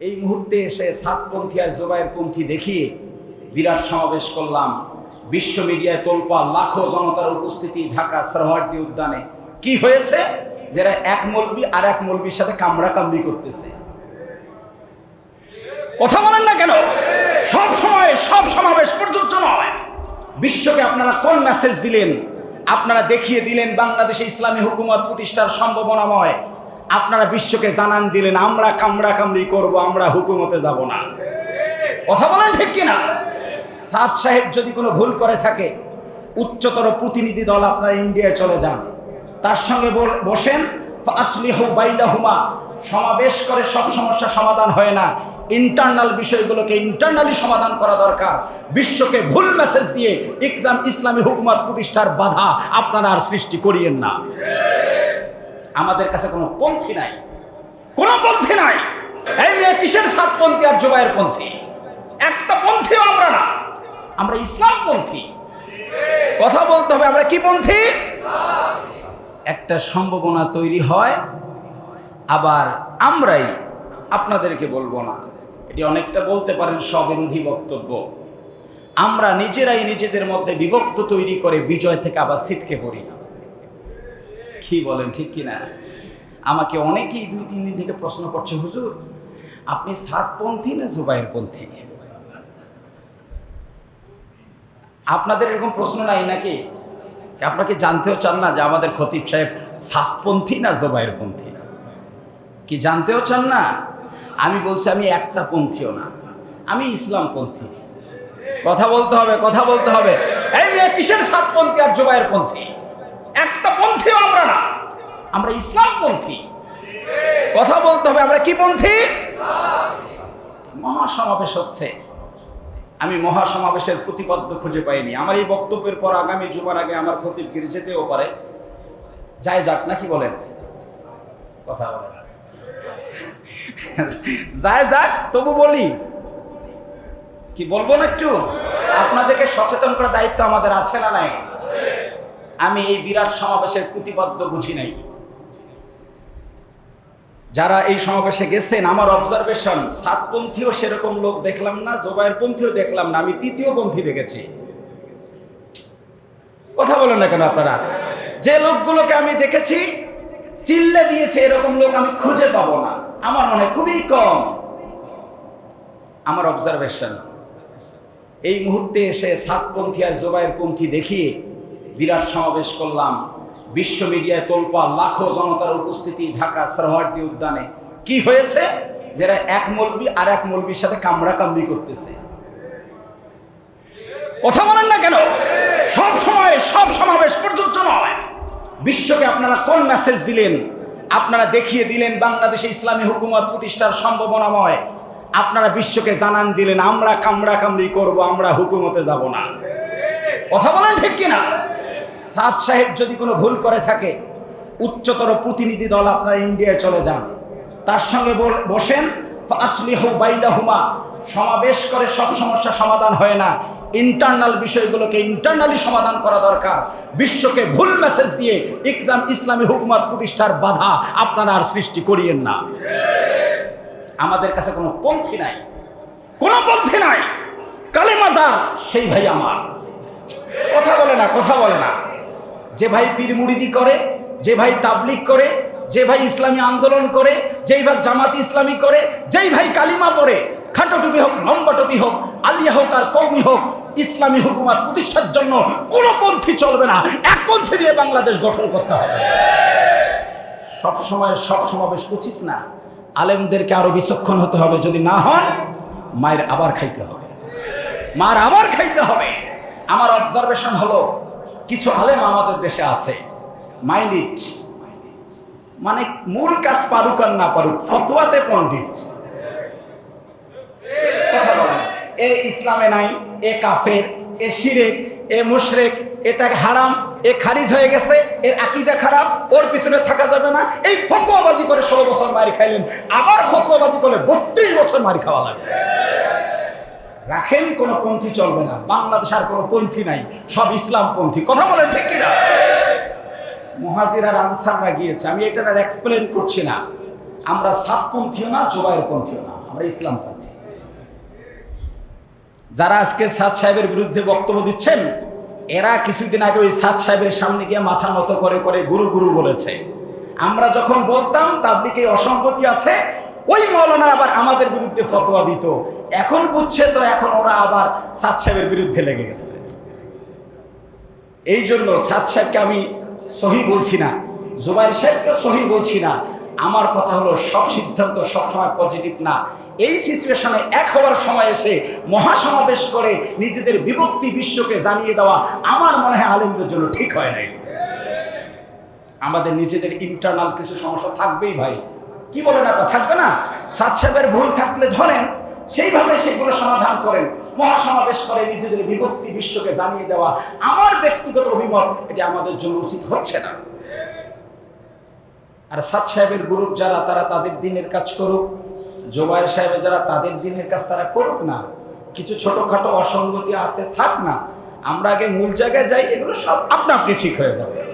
এই মুহূর্তে এসে সাতপন্থী আর জোবাইর পন্থী দেখিয়ে বিরাট সমাবেশ করলাম। বিশ্ব মিডিয়ায় তোলপা লাখো জনতার উপস্থিতি ঢাকা সরোয়ার্দী উদ্যানে। কি হয়েছে? যারা এক মলবি আর এক মলবির সাথে কামড়া কামড়ি করতেছে। কথা বলেন না কেন? সব সময়, সব সমাবেশ পর্যন্ত নয়। বিশ্বকে আপনারা কোন মেসেজ দিলেন? আপনারা দেখিয়ে দিলেন বাংলাদেশে ইসলামী হুকুমত প্রতিষ্ঠার সম্ভাবনাময়। আপনারা বিশ্বকে জানান দিলেন, আমরা কামড়া কামড়ি করব, আমরা হুকুমতে যাব না। কথা বলেন ঠিক কিনা? সাদ সাহেব যদি কোনো ভুল করে থাকে, উচ্চতর প্রতিনিধি দল আপনারা ইন্ডিয়ায় চলে যান। তার সঙ্গে বসেন আসলিহু সমাবেশ করে সব সমস্যা সমাধান হয় না। ইন্টারনাল বিষয়গুলোকে ইন্টারনালি সমাধান করা দরকার। বিশ্বকে ভুল মেসেজ দিয়ে ইকরাম ইসলামী হুকুমত প্রতিষ্ঠার বাধা আপনারা আর সৃষ্টি করিয়েন না। আমাদের কাছে কোনো পন্থী নাই। কোনো পন্থী নাই। এই নিয়ে কিসের সাতপন্থী আর জোবাইয়ের পন্থী? একটা পন্থীও আমরা না। আমরা ইসলাম পন্থী। কথা বলতে হবে, আমরা কি পন্থী? একটা সম্ভাবনা তৈরি হয়, আবার আমরাই আপনাদেরকে বলব না। এটি অনেকটা বলতে পারেন স্ববিরোধী বক্তব্য। আমরা নিজেরাই নিজেদের মধ্যে বিভক্ত তৈরি করে বিজয় থেকে আবার ছিটকে পড়ি। কি বলেন, ঠিক কি না আমাকে অনেকেই দুই, তিন দিন থেকে প্রশ্ন করছে, হুজুর, আপনি সাতপন্থী না জুবাইয়ের পন্থী আপনাদের এরকম প্রশ্ন নাই নাকি? আপনাকে জানতেও চান না যে আমাদের খতিব সাহেব সাতপন্থী না জোবাইয়ের পন্থী কি জানতেও চান না? আমি বলছি, আমি একটা পন্থীও না, আমি ইসলাম পন্থী কথা বলতে হবে, কথা বলতে হবে। এই কিসের সাতপন্থী আর জোবাইয়ের পন্থী আমরা না। আমরা ইসলাম পন্থী। কথা বলতে হবে, আমরা কি পন্থী? মহাসমাবেশ হচ্ছে। আমি মহাসমাবেশের প্রতিপাদ্য খুঁজে পাইনি। আমার এই বক্তব্যের পর আগামী জুমার আগে আমার খতিবগিরি যেতেও পারে। যাই যাক, নাকি বলেন? কথা বলেন যায় যাক, তবু বলি। কি বলব না একটু? আপনাদেরকে সচেতন করার দায়িত্ব আমাদের আছে না নাই? আমি এই বিরাট সমাবেশের প্রতিপাদ্য বুঝি নাই। যারা এই সমাবেশে গেছেন, আমার অবজারভেশন সাতপন্থীও সেরকম লোক দেখলাম না জোবাইয়ের পন্থীও দেখলাম না, আমি তৃতীয় পন্থী দেখেছি। কথা বলেন না কেন আপনারা? যে লোকগুলোকে আমি দেখেছি, চিল্লে দিয়েছে এরকম লোক আমি খুঁজে পাবো না। আমার মনে খুবই কম। আমার অবজারভেশন এই মুহূর্তে এসে সাতপন্থী আর জোবায়ের পন্থী দেখিয়ে বিরাট সমাবেশ করলাম। বিশ্ব মিডিয়ায় তোলপা লাখো জনতার উপস্থিতি ঢাকা সরোয়ার্দী উদ্যানে। কি হয়েছে? যারা এক মলবি আর এক মলবির সাথে কামড়া কামড়ি করতেছে। কথা বলেন না কেন? সব সময়, সব সমাবেশ পর্যন্ত নয়। বিশ্বকে আপনারা কোন মেসেজ দিলেন? আপনারা দেখিয়ে দিলেন বাংলাদেশে ইসলামী হুকুমত প্রতিষ্ঠার সম্ভাবনাময়। আপনারা বিশ্বকে জানান দিলেন, আমরা কামড়া কামড়ি করব, আমরা হুকুমতে যাব না। কথা বলেন ঠিক কিনা? সাদ সাহেব যদি কোনো ভুল করে থাকে, উচ্চতর প্রতিনিধি দল আপনারা ইন্ডিয়ায় চলে যান। তার সঙ্গে বসেন। বাইনাহুমা, সমাবেশ করে সব সমস্যা সমাধান হয় না। ইন্টারনাল বিষয়গুলোকে ইন্টারনালি সমাধান করা দরকার। বিশ্বকে ভুল মেসেজ দিয়ে ইকরাম ইসলামী হুকুমত প্রতিষ্ঠার বাধা আপনারা আর সৃষ্টি করিয়েন না। আমাদের কাছে কোনো পন্থী নাই। কোনো পন্থী নাই। কালে মাজার সেই ভাই আমার। কথা বলে না, কথা বলে না। যে ভাই পীর মুরিদি করে, যে ভাই তাবলিক করে, যে ভাই ইসলামী আন্দোলন করে, যেই ভাই জামাত ইসলামী করে, যেই ভাই কালিমা পড়ে, খাটো টুপি হোক, লম্বা টুপি হোক, আলিয়া হোক আর কৌমি হোক, ইসলামী হুকুমাত প্রতিষ্ঠার জন্য কোনো পন্থী চলবে না। এক পন্থী দিয়ে বাংলাদেশ গঠন করতে হবে। সব সময়, সব সমাবেশ উচিত না। আলেমদেরকে আরও বিচক্ষণ হতে হবে। যদি না হন, মায়ের আবার খাইতে হবে। মার আবার খাইতে হবে। আমার অবজারভেশন হলো কিছু আলেম আমাদের দেশে আছে। মাইন্ড ইট মানে মূল কাজ পারুক আর না পারুক, ফতোয়াতে পণ্ডিত। এ ইসলামে নাই, এ কাফের, এ শিরেক, এ মুশরেক এটা হারাম, এ খারিজ হয়ে গেছে, এর আকিদা খারাপ, ওর পিছনে থাকা যাবে না। এই ফতোয়াবাজি করে ষোলো বছর মারি খাইলেন, আবার ফতোয়াবাজি করে বত্রিশ বছর মারি খাওয়া লাগবে। রাখেন, কোনো পন্থী চলবে না। বাংলাদেশ আর কোনো পন্থী নাই, সব ইসলাম পন্থী। কথা বলেন ঠিক কিনা? মহাজির আর আনসাররা গিয়েছে। আমি এটা আর এক্সপ্লেন করছি না। আমরা সাতপন্থীও না জোবাইয়ের পন্থীও না, আমরা ইসলামপন্থী যারা আজকে সাদ সাহেবের বিরুদ্ধে বক্তব্য দিচ্ছেন, এরা কিছুদিন আগে ওই সাদ সাহেবের সামনে গিয়ে মাথা নত করে করে গুরু গুরু বলেছে। আমরা যখন বলতাম তাবলিকে অসঙ্গতি আছে, ওই মৌলানা আবার আমাদের বিরুদ্ধে ফতোয়া দিত। এখন বুঝছে তো এখন ওরা আবার সাদ সাহেবের বিরুদ্ধে লেগে গেছে। এই জন্য সাদ সাহেবকে আমি সহি বলছি না, জুবাইর সাহেবকে সহি বলছি না। আমার কথা হলো, সব সিদ্ধান্ত সবসময় পজিটিভ না। এই সিচুয়েশনে এক হওয়ার সময় এসে মহাসমাবেশ করে নিজেদের বিভক্তি বিশ্বকে জানিয়ে দেওয়া আমার মনে হয় আলেমদের জন্য ঠিক হয় নাই। আমাদের নিজেদের ইন্টারনাল কিছু সমস্যা থাকবেই ভাই। কি বলেন আপনার? থাকবে না? সাদ সাহেবের ভুল থাকলে ধরেন সেইভাবে সেগুলো সমাধান করেন, মহাসমাবেশ করে নিজেদের বিভক্তি বিশ্বকে জানিয়ে দেওয়া আমার ব্যক্তিগত অভিমত, এটা আমাদের জন্য উচিত হচ্ছে না। আর সাদ সাহেবের গ্রুপ যারা, তারা তাদের দিনের কাজ করুক জোবাইর সাহেবের যারা তাদের দিনের কাজ তারা করুক না। কিছু ছোটখাটো অসঙ্গতি আছে, থাক না। আমরা আগে মূল জায়গায় যাই, এগুলো সব আপনা আপনি ঠিক হয়ে যাবে।